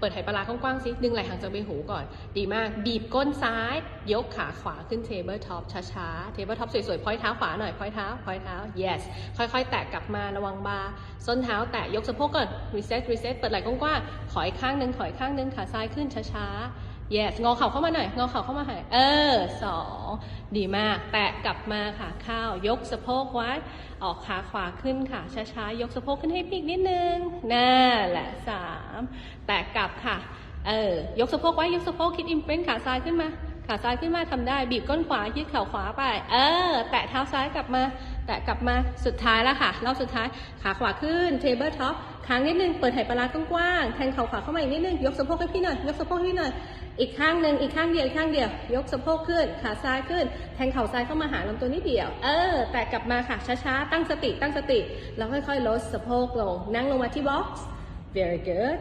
เปิดไหปลาร้ากว้างๆสิดึงไหล่หางจากใบหูก่อน ดีมาก บีบก้นซ้าย ยกขาขวาขึ้นเทเบิลท็อปช้าๆ เทเบิลท็อปสวยๆ พอยเท้าขวาหน่อย พอยเท้า พอยเท้า yes ค่อยๆ แตะกลับมาระวังบาส้นเท้าแตะยกสะโพกก่อน reset reset เปิดไหล่กว้างๆ ขออีกข้างหนึ่งขออีกข้างหนึ่งขาซ้ายขึ้นช้าๆ yes งอเข่าเข้ามาหน่อย งอเข่าเข้ามาหายเออสองดีมาก แตะกลับมาค่ะ ข้าวยกสะโพกไว้ ออกขาขวาขึ้นค่ะ ช้าๆ ยกสะโพกขึ้นให้พีกนิดนึงนั่นแหละสามแตะกลับค่ะ เออ ยกสะโพกไว้ ยกสะโพกคิดอิมเป็นขาซ้ายขึ้นมา ขาซ้ายขึ้นมาทำได้ บีบก้นขวายืดเข่าขวาไป เออ แตะเท้าซ้ายกลับมา แตะกลับมา สุดท้ายแล้วค่ะ รอบสุดท้าย ขาขวาขึ้น เทเบิลท็อป ค้างนิดนึง เปิดไหปลาร้ากว้างๆ แทงเข่าขวาเข้ามาอีกนิดนึง ยกสะโพกให้พี่หน่อย ยกสะโพกให้พี่หน่อย อีกข้างหนึ่งอีกข้างเดียว อีกข้างเดียว ยกสะโพกขึ้น ขาซ้ายขึ้น แทงเข่าซ้ายเข้ามาหาลำตัวนิดเดียว เออ แต่กลับมาค่ะ ช้าๆ ตั้งสติ ตั้งสติ แล้วค่อยๆ ลดสะโพกลง นั่งลงมาที่บ็อกซ์ very good